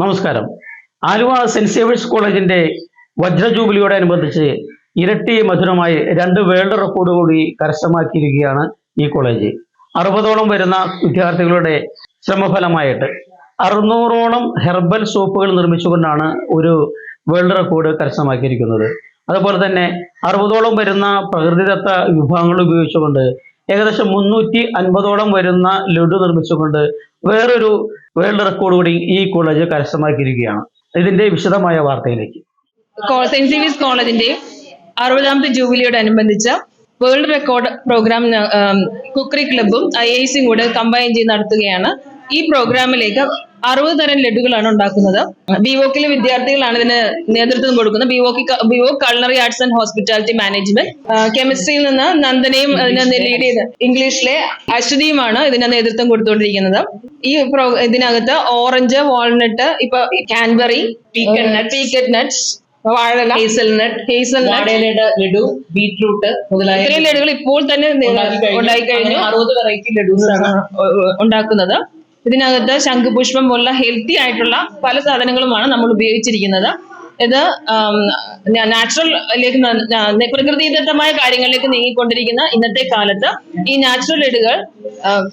നമസ്കാരം. Aluva saint Xavier's കോളേജിന്റെ വജ്ര ജൂബിലിയോടനുബന്ധിച്ച് ഇരട്ടി മധുരമായി രണ്ട് വേൾഡ് റെക്കോർഡ് കൂടി കരസ്ഥമാക്കിയിരിക്കുകയാണ് ഈ കോളേജ്. അറുപതോളം വരുന്ന വിദ്യാർത്ഥികളുടെ ശ്രമഫലമായിട്ട് അറുന്നൂറോളം ഹെർബൽ സോപ്പുകൾ നിർമ്മിച്ചുകൊണ്ടാണ് ഒരു വേൾഡ് റെക്കോർഡ് കരസ്ഥമാക്കിയിരിക്കുന്നത്. അതുപോലെ തന്നെ അറുപതോളം വരുന്ന പ്രകൃതിദത്ത വിഭവങ്ങൾ ഉപയോഗിച്ചുകൊണ്ട് ഏകദേശം മുന്നൂറ്റി അൻപതോളം വരുന്ന ലഡു നിർമ്മിച്ചുകൊണ്ട് വേറൊരു വേൾഡ് റെക്കോർഡ് കൂടി ഈ കോളേജ് കരസ്ഥമാക്കിയിരിക്കുകയാണ്. ഇതിന്റെ വിശദമായ വാർത്തയിലേക്ക്. സെന്റ് സേവിയസ് കോളേജിന്റെ അറുപതാമത്തെ ജൂബിലിയോടനുബന്ധിച്ച് വേൾഡ് റെക്കോർഡ് പ്രോഗ്രാം കുക്കറി ക്ലബും ഐ ഐ സിയും കൂടെ കമ്പൈൻ ചെയ്ത് നടത്തുകയാണ്. ഈ പ്രോഗ്രാമിലേക്ക് അറുപത് തരം ലഡുകളാണ് ഉണ്ടാക്കുന്നത്. ബിവോക്കിലെ വിദ്യാർത്ഥികളാണ് ഇതിന് നേതൃത്വം കൊടുക്കുന്നത്. ബിവോക്കി ബിവോ culinary arts and hospitality management കെമിസ്ട്രിയിൽ നിന്ന് നന്ദനയും അതിനെ ലീഡ് ചെയ്ത് ഇംഗ്ലീഷിലെ അശ്വതിയുമാണ് ഇതിന് നേതൃത്വം കൊടുത്തുകൊണ്ടിരിക്കുന്നത്. ഈ പ്രോ ഇതിനകത്ത് ഓറഞ്ച് വാൾനട്ട് ഇപ്പൊ cranberry pecan nut pecan nuts വാഴല hazelnut hazelnut laddu beetroot മുതലായ ഇത്രയും ലഡുകൾ ഇപ്പോൾ തന്നെ ഉണ്ടായി കഴിഞ്ഞു. അറുപത് വെറൈറ്റി ലഡൂസ് ആണ് ഉണ്ടാക്കുന്നത്. ഇതിനകത്ത് ശംഖുപുഷ്പം പോലുള്ള ഹെൽത്തി ആയിട്ടുള്ള പല സാധനങ്ങളുമാണ് നമ്മൾ ഉപയോഗിച്ചിരിക്കുന്നത്. ഇത് നാച്ചുറലിലേക്ക് പ്രകൃതിദത്തമായ കാര്യങ്ങളിലേക്ക് നീങ്ങിക്കൊണ്ടിരിക്കുന്ന ഇന്നത്തെ കാലത്ത് ഈ നാച്ചുറൽ എഡുകൾ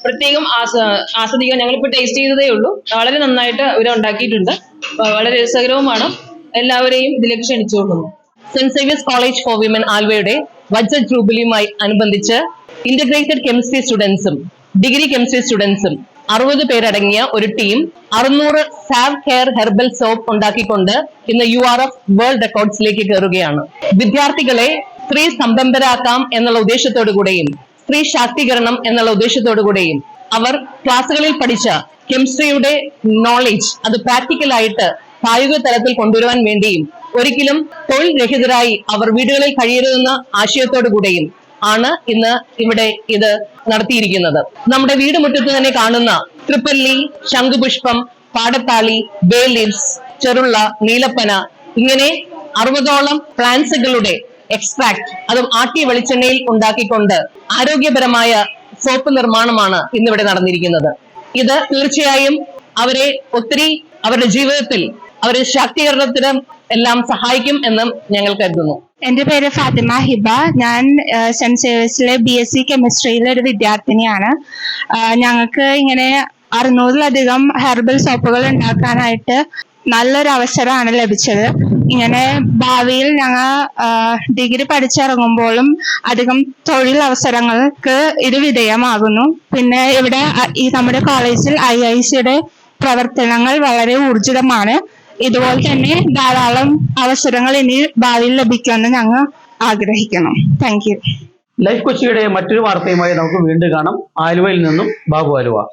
പ്രത്യേകം ആസ്വ- ആസ്വദിക്കാൻ ഞങ്ങളിപ്പോൾ ടേസ്റ്റ് ചെയ്തതേ ഉള്ളൂ. വളരെ നന്നായിട്ട് ഇവർ ഉണ്ടാക്കിയിട്ടുണ്ട്. വളരെ രസകരവുമാണ്. എല്ലാവരെയും ഇതിലേക്ക് ക്ഷണിച്ചുകൊള്ളുന്നു. സെന്റ് സേവിയസ് കോളേജ് ഫോർ വിമൻ ആൽവയുടെ വജ്ര ജൂബിലിയുമായി അനുബന്ധിച്ച് ഇന്റഗ്രേറ്റഡ് കെമിസ്ട്രി സ്റ്റുഡൻസും ഡിഗ്രി കെമിസ്ട്രി സ്റ്റുഡൻസും അറുപത് പേരടങ്ങിയ ഒരു ടീം അറുന്നൂറ് സാവ് ഹെയർ ഹെർബൽ സോപ്പ് ഉണ്ടാക്കിക്കൊണ്ട് ഇന്ന് യു ആർ എഫ് വേൾഡ് റെക്കോർഡ്സിലേക്ക് കയറുകയാണ് വിദ്യാർത്ഥികളെ സ്ത്രീ സംരംഭരാക്കാം എന്നുള്ള ഉദ്ദേശത്തോടു കൂടെയും സ്ത്രീ ശാക്തീകരണം എന്നുള്ള ഉദ്ദേശത്തോടു കൂടെയും അവർ ക്ലാസ്സുകളിൽ പഠിച്ച കെമിസ്ട്രിയുടെ നോളജ് അത് പ്രാക്ടിക്കലായിട്ട് പ്രായോഗിക തലത്തിൽ കൊണ്ടുവരുവാൻ വേണ്ടിയും ഒരിക്കലും തൊഴിൽ രഹിതരായി അവർ വീടുകളിൽ കഴിയരുതെന്ന ആശയത്തോടു കൂടെയും ആണ് ഇന്ന് ഇവിടെ ഇത് നടത്തിയിരിക്കുന്നത്. നമ്മുടെ വീട് മുറ്റത്ത് തന്നെ കാണുന്ന ത്രിപ്പല്ലി ശംഖുപുഷ്പം പാടത്താളി ബേ ലീവ്സ് ചെറുള്ള നീലപ്പന ഇങ്ങനെ അറുപതോളം പ്ലാന്റ്സുകളുടെ എക്സ്ട്രാക്ട് അതും ആട്ടിയ വെളിച്ചെണ്ണയിൽ ഉണ്ടാക്കിക്കൊണ്ട് ആരോഗ്യപരമായ സോപ്പ് നിർമ്മാണമാണ് ഇന്നിവിടെ നടന്നിരിക്കുന്നത്. ഇത് തീർച്ചയായും അവരെ ഒത്തിരി അവരുടെ ജീവിതത്തിൽ അവരുടെ ശാക്തീകരണത്തിനും എല്ലാം സഹായിക്കും എന്നും ഞങ്ങൾ കരുതുന്നു. എന്റെ പേര് ഫാത്തിമ ഹിബ. ഞാൻ സെന്റ് സെന്റ് സേവിയസിലെ ബി എസ് സി കെമിസ്ട്രിയിലെ ഒരു വിദ്യാർത്ഥിനിയാണ്. ഞങ്ങൾക്ക് ഇങ്ങനെ അറുന്നൂറിലധികം ഹെർബൽ സോപ്പുകൾ ഉണ്ടാക്കാനായിട്ട് നല്ലൊരു അവസരമാണ് ലഭിച്ചത്. ഇങ്ങനെ ഭാവിയിൽ ഞങ്ങൾ ഡിഗ്രി പഠിച്ചിറങ്ങുമ്പോഴും അധികം തൊഴിൽ അവസരങ്ങൾക്ക് ഇത് വിധേയമാകുന്നു. പിന്നെ ഇവിടെ ഈ നമ്മുടെ കോളേജിൽ ഐ ഐ സിയുടെ പ്രവർത്തനങ്ങൾ വളരെ ഊർജിതമാണ്. ഇതുപോലെ തന്നെ ധാരാളം അവസരങ്ങൾ ഇനി ഭാവിയിൽ ലഭിക്കുമെന്ന് ഞങ്ങൾ ആഗ്രഹിക്കണം താങ്ക് യു ലൈഫ് കൊച്ചിയുടെ മറ്റൊരു വാർത്തയുമായി നമുക്ക് വീണ്ടും കാണാം. ആലുവയിൽ നിന്നും ബാബു ആലുവ.